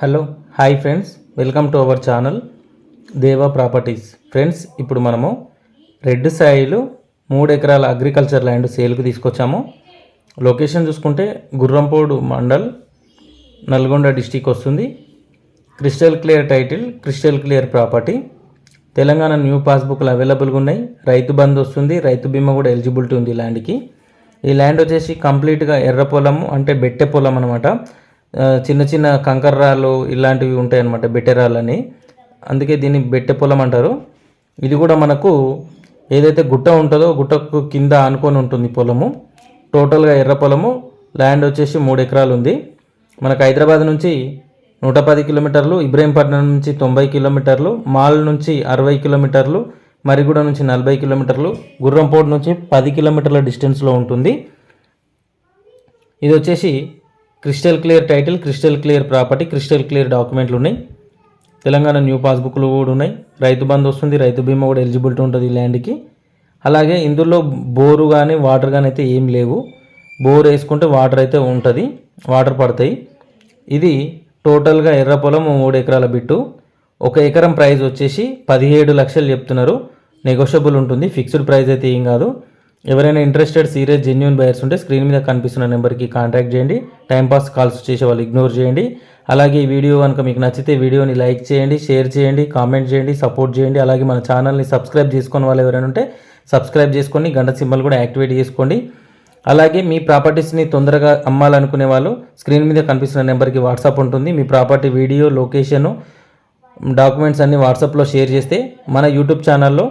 Hello hi friends welcome to our channel Deva properties friends ఇప్పుడు మనము red Sailu మూడు ఎకరాల అగ్రికల్చర్ ల్యాండ్ సేల్కి తీసుకొచ్చాము. లొకేషన్ చూసుకుంటే గుర్రంపోడు మండల్ నల్గొండ డిస్టిక్ వస్తుంది. Crystal clear title crystal clear property Telangana new పాస్బుక్లు అవైలబుల్గా ఉన్నాయి. రైతు బంద్ వస్తుంది. రైతు బీమా కూడా ఎలిజిబిలిటీ ఉంది ల్యాండ్కి ఈ ల్యాండ్ వచ్చేసి కంప్లీట్గా ఎర్ర పొలము అంటే బెట్టె పొలం అనమాట చిన్న చిన్న కంకర రాళ్ళు ఇలాంటివి ఉంటాయి అనమాట బెట్టె రాళ్ళని అందుకే దీన్ని బెట్టె పొలం అంటారు. ఇది కూడా మనకు ఏదైతే గుట్ట ఉంటుందో గుట్టకు కింద ఆనుకొని ఉంటుంది పొలము. టోటల్గా ఎర్ర పొలము ల్యాండ్ వచ్చేసి మూడు ఎకరాలు ఉంది మనకు హైదరాబాద్ నుంచి నూట పది కిలోమీటర్లు ఇబ్రహీంపట్నం నుంచి తొంభై కిలోమీటర్లు మాల్ నుంచి అరవై కిలోమీటర్లు మరిగూడ నుంచి నలభై కిలోమీటర్లు గుర్రంపోటు నుంచి పది కిలోమీటర్ల డిస్టెన్స్లో ఉంటుంది. ఇది వచ్చేసి crystal clear title crystal clear property crystal clear డాక్యుమెంట్లు ఉన్నాయి. తెలంగాణ న్యూ పాస్బుక్లు కూడా ఉన్నాయి. రైతు బంధు వస్తుంది రైతు బీమా కూడా ఎలిజిబిలిటీ ఉంటుంది ఈ ల్యాండ్కి. అలాగే ఇందులో బోరు కానీ వాటర్ కానీ అయితే ఏం లేవు. బోర్ వేసుకుంటే వాటర్ అయితే ఉంటుంది వాటర్ పడతాయి. ఇది టోటల్గా ఎర్ర పొలం మూడు ఎకరాల బిట్టు. ఒక ఎకరం ప్రైస్ వచ్చేసి పదిహేడు లక్షలు చెప్తున్నారు. నెగోషియబుల్ ఉంటుంది ఫిక్స్డ్ ప్రైస్ అయితే ఏం కాదు. ఎవరైనా ఇంట్రెస్టెడ్ సీరియస్ జెన్యున్ బయర్స్ ఉంటే స్క్రీన్ మీద కనిపిస్తున్న నెంబర్కి కాంటాక్ట్ చేయండి. టైంపాస్ కాల్స్ చేసే వాళ్ళు ఇగ్నోర్ చేయండి. అలాగే ఈ వీడియో కనుక మీకు నచ్చితే వీడియోని లైక్ చేయండి షేర్ చేయండి కామెంట్ చేయండి సపోర్ట్ చేయండి. అలాగే మన ఛానల్ని సబ్స్క్రైబ్ చేసుకుని వాళ్ళు ఎవరైనా ఉంటే సబ్స్క్రైబ్ చేసుకొని గంట సింబల్ కూడా యాక్టివేట్ చేసుకోండి. అలాగే మీ ప్రాపర్టీస్ని తొందరగా అమ్మాలనుకునే వాళ్ళు స్క్రీన్ మీద కనిపిస్తున్న నెంబర్కి వాట్సాప్ ఉంటుంది. మీ ప్రాపర్టీ వీడియో లొకేషను డాక్యుమెంట్స్ అన్ని వాట్సాప్లో షేర్ చేస్తే మన యూట్యూబ్ ఛానల్లో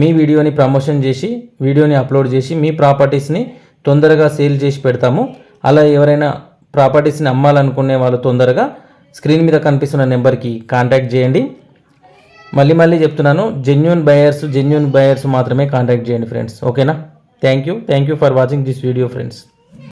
మీ వీడియోని ప్రమోషన్ చేసి వీడియోని అప్లోడ్ చేసి మీ ప్రాపర్టీస్ని తొందరగా సేల్ చేసి పెడతాము. అలా ఎవరైనా ప్రాపర్టీస్ని అమ్మాలనుకునే వాళ్ళు తొందరగా స్క్రీన్ మీద కనిపిస్తున్న నెంబర్కి కాంటాక్ట్ చేయండి. మళ్ళీ మళ్ళీ చెప్తున్నాను జెన్యున్ బయర్స్ జెన్యున్ బయర్స్ మాత్రమే కాంటాక్ట్ చేయండి ఫ్రెండ్స్ ఓకేనా? Thank you thank you for watching this video friends